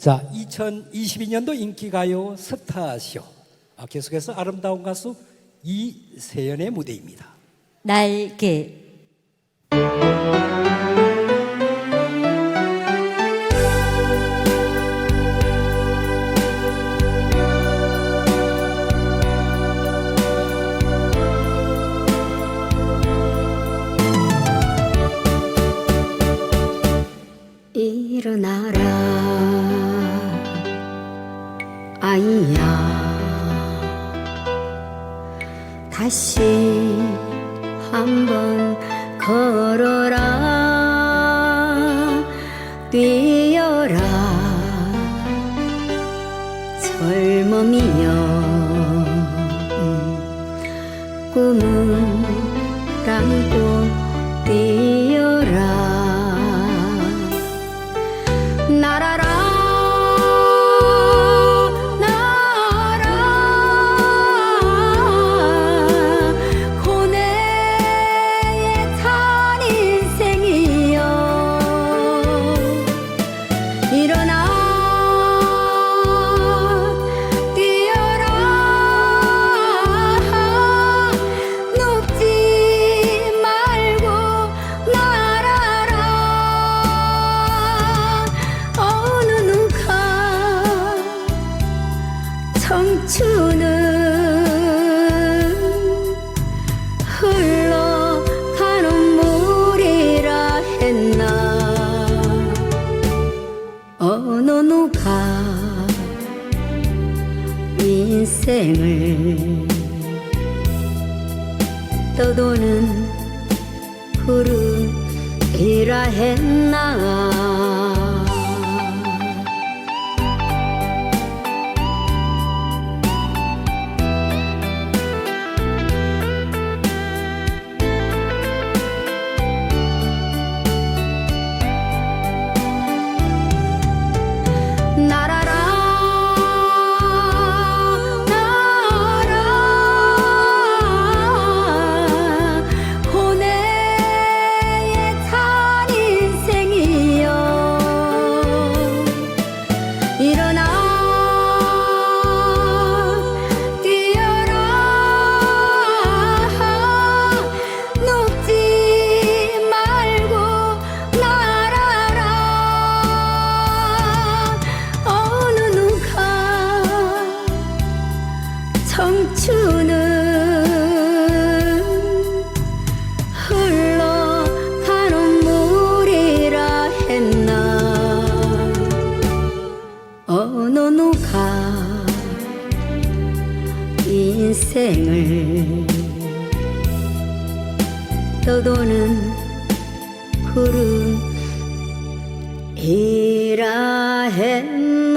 자, 2022년도 인기가요 스타쇼. 아, 계속해서 아름다운 가수 이세연의 무대입니다. 날개 아이야. 다시 한번 걸어라. 뛰어라. 젊음이여. 음, 꿈을 안고 뛰어라. 날아라 인생을 떠도는 구름이라 했나 청춘은 흘러가는 물이라 했나? 어느 누가 인생을 떠도는 구름이라 했나